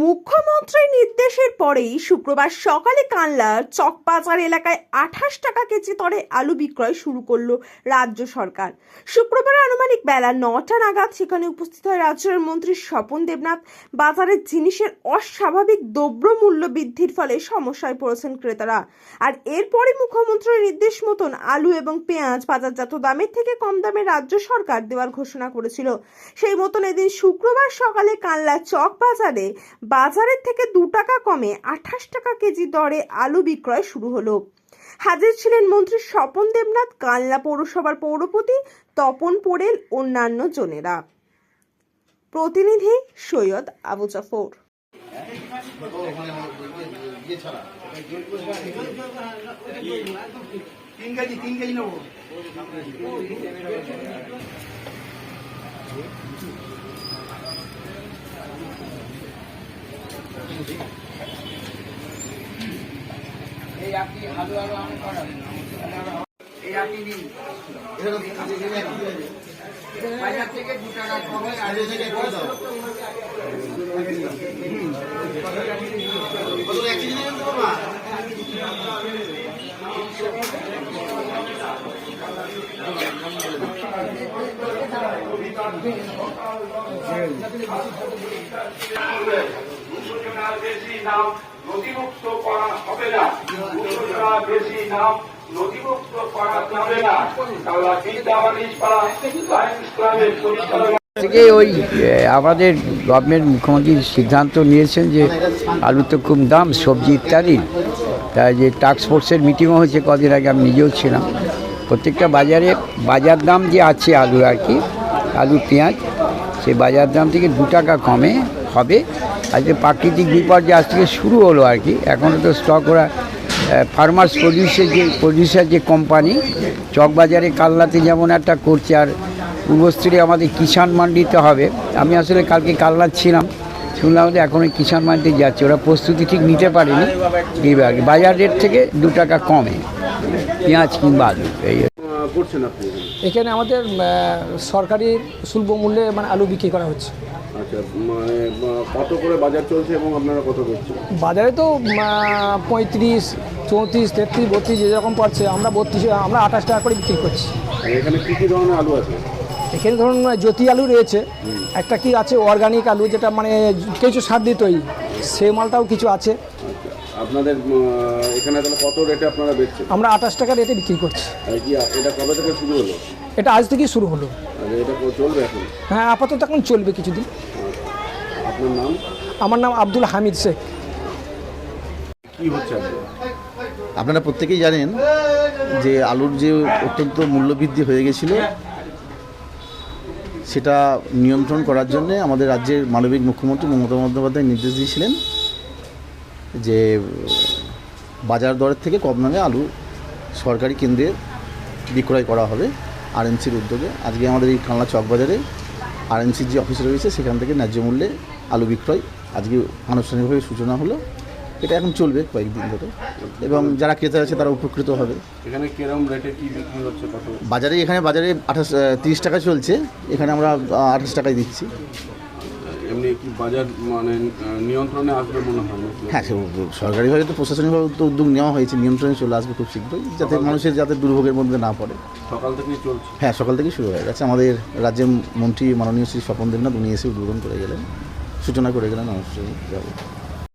মুখ্যমন্ত্রীর নির্দেশের পরেই শুক্রবার সকালে কানলার চকবাজার এলাকায় আঠাশ টাকা কেজি দরে আলু বিক্রয় শুরু করল রাজ্য সরকার। শুক্রবার আনুমানিক বেলা নটা নাগাদ সেখানে উপস্থিত হয় রাজ্যের মন্ত্রী স্বপন দেবনাথ। বাজারের জিনিসের অস্বাভাবিক দ্রব্যমূল্য বৃদ্ধির ফলে সমস্যায় পড়েছেন ক্রেতারা। আর এরপরে মুখ্যমন্ত্রীর নির্দেশ মতন আলু এবং পেঁয়াজ বাজারজাত দামের থেকে কম দামে রাজ্য সরকার দেওয়ার ঘোষণা করেছিল। সেই মতন এদিন শুক্রবার সকালে কানলা চক বাজারে বাজারের থেকে দু টাকা কমে আঠাশ টাকা কেজি দরে আলু বিক্রয় শুরু হলো। হাজির ছিলেন মন্ত্রী স্বপন দেবনাথ, কালনা পৌরসভার পৌরপতি তপন পোড়েল, অন্যান্য জনেরা। প্রতিনিধি সৈয়দ আবু জাফর। তিন কেজি তিন কেজি নেব এই আপনি আলু আলু আমি করাবেন এই আপনি নিন। বাজার থেকে দু টাকা কমে আলু থেকে করে দাও এক কেজি নাম নথিভুক্ত করা হবে না। দুশো টাকার বেশি নাম নথিভুক্ত করা যাবে না। তাহলে বিদ্যাবাড়ি পাড়া ক্লাবের পরিচালক থেকে ওই আমাদের গভর্নমেন্ট মুখ্যমন্ত্রী সিদ্ধান্ত নিয়েছেন যে আলু তো খুব দাম, সবজি ইত্যাদি। তাই যে ফোর্সের মিটিংও হয়েছে কদিন আগে, আমি নিজেও ছিলাম। প্রত্যেকটা বাজারে, বাজার দাম যে আছে আলু আর কি, আলু, পেঁয়াজ, সেই বাজার দাম থেকে দু টাকা কমে হবে। আজকে প্রাকৃতিক বিপর্যয় আজ থেকে শুরু হলো আর কি। এখনও তো স্টক ওরা ফার্মার্স প্রডিউসের যে প্রডিউসার যে কোম্পানি চকবাজারে কাল্লাতে যেমন একটা করছে আর পূর্বস্থলী আমাদের কিষাণ মান্ডিতে হবে। আমি আসলে কালকে কালনা ছিলাম শুনলাম যে এখন ওই কিষাণ মান্ডিতে যাচ্ছে। ওরা প্রস্তুতি ঠিক নিতে পারেনি। দিবে আর কি। বাজার রেট থেকে দু টাকা কমে। পেঁয়াজ কিংবা আলু এই এখানে? আমাদের সরকারি সুলভ মূল্যে মানে আলু বিক্রি করা হচ্ছে। আচ্ছা মানে কত করে বাজার চলছে এবং আপনারা কত করছেন? বাজারে তো পঁয়ত্রিশ চৌত্রিশ তেত্রিশ বত্রিশ যেরকম পড়ছে আমরা বত্রিশ আমরা আঠাশ টাকা করে বিক্রি করছি। এখানে কী কী ধরনের আলু আছে? এখানে ধরুন জ্যোতি আলু রয়েছে একটা কি আছে অর্গানিক আলু যেটা মানে কিছু সার দিতই সে মালটাও কিছু আছে। আচ্ছা আপনাদের এখানে তাহলে কত রেটে আপনারা বেচছেন? আমরা আঠাশ টাকা রেটে বিক্রি করছি। এটা কবে থেকে শুরু হলো? এটা আজ থেকেই শুরু হলো। এটা চলবে এখন? হ্যাঁ আপাতত এখন চলবে কিছুদিন। আপনার নাম? আমার নাম আব্দুল হামিদ শেখ। কি হচ্ছে আপনারা? প্রত্যেকেই জানেন যে আলুর যে অত্যন্ত মূল্যবৃদ্ধি হয়ে গেছিল সেটা নিয়ন্ত্রণ করার জন্য আমাদের রাজ্যের মানবিক মুখ্যমন্ত্রী মমতা বন্দ্যোপাধ্যায় নির্দেশ দিয়েছিলেন যে বাজার দরের থেকে কম দামে আলু সরকারি কেন্দ্রে বিক্রয় করা হবে আরএমসির উদ্যোগে। আজকে আমাদের এই কালনা চক বাজারে আরএমসির যে অফিস রয়েছে সেখান থেকে ন্যায্য মূল্যে আলু বিক্রয়। আজকে আনুষ্ঠানিকভাবে সূচনা হলো। এটা এখন চলবে কয়েকদিন ধরে। এবং যারা ক্রেতা আছে তারা উপকৃত হবে। এখানে কিরম রেটে কি বিক্রি হচ্ছে কত? বাজারে এখানে বাজারে আঠাশ তিরিশ টাকা চলছে। এখানে আমরা আঠাশ টাকায় দিচ্ছি। এমনি কি বাজার মানে নিয়ন্ত্রণে আসবে মনে হয় হ্যাঁ সরকারিভাবে তো প্রশাসনিকভাবে তো উদ্যোগ নেওয়া হয়েছে। নিয়ন্ত্রণে চলে আসবে খুব শীঘ্রই যাতে মানুষের যাতে দুর্ভোগের মধ্যে না পড়ে। সকাল থেকেই চলছে? হ্যাঁ সকাল থেকেই শুরু হয়ে গেছে। আমাদের রাজ্যের মন্ত্রী মাননীয় শ্রী স্বপন দেবনাথ উনি এসে উদ্বোধন করে গেলেন। সূচনা করে গেলেন অবশ্যই যাব।